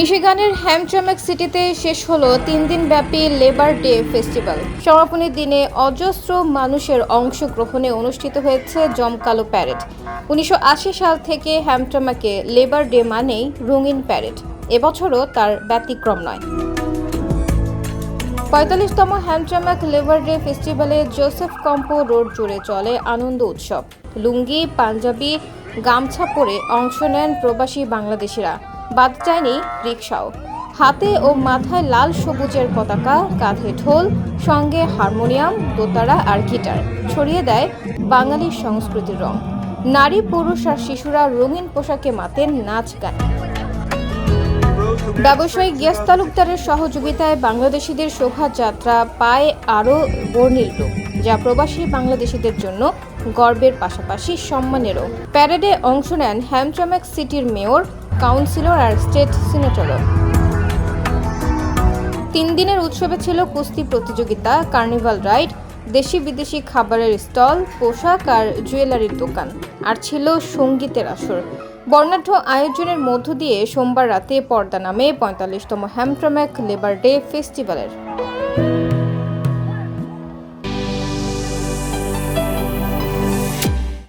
মিশিগানের হ্যামট্রামেক সিটিতে শেষ হলো তিন দিন ব্যাপী লেবার ডে ফেস্টিভ্যাল। সমাপনী দিনে অজস্র মানুষের অংশগ্রহণে অনুষ্ঠিত হয়েছে জমকালো প্যারেড। উনিশশো আশি সাল থেকে হ্যামট্রামেকে লেবার ডে মানেই রঙিন প্যারেড। এবছরও তার ব্যতিক্রম নয়। পঁয়তাল্লিশতম হ্যামট্রামাক লেবার ডে ফেস্টিভ্যালে জোসেফ কম্পো রোড জুড়ে চলে আনন্দ উৎসব। লুঙ্গি, পাঞ্জাবি, গামছা পরে অংশ নেন প্রবাসী বাংলাদেশিরা। বাদ যায়নি রিক্সাও হাতে ও মাথায় লাল সবুজের পতাকা, কাঁধে ঢোল, সঙ্গে হারমোনিয়াম, দোতারা আর গিটার ছড়িয়ে দেয় বাঙালি সংস্কৃতির রং। নারী, পুরুষ আর শিশুরা রঙিন পোশাকে মাতেন নাচ গান। ব্যবসায়ী গিয়াস তালুকদারের সহযোগিতায় বাংলাদেশিদের শোভাযাত্রা পায় আরও বর্ণিল রূপ, যা প্রবাসী বাংলাদেশিদের জন্য গর্বের পাশাপাশি সম্মানেরও। প্যারেডে অংশ নেন হ্যামট্রামেক সিটির মেয়র কাউন্সিলর আর স্টেট সিনেটরও। তিন দিনের উৎসবে ছিল কুস্তি প্রতিযোগিতা, কার্নিভাল রাইড দেশি বিদেশি খাবারের স্টল, পোশাক আর জুয়েলারির দোকান, আর ছিল সঙ্গীতের আসর। বর্ণাঢ্য আয়োজনের মধ্য দিয়ে সোমবার রাতে পর্দা নামে পঁয়তাল্লিশতম হ্যামট্রাম্যাক লেবার ডে ফেস্টিভ্যালের।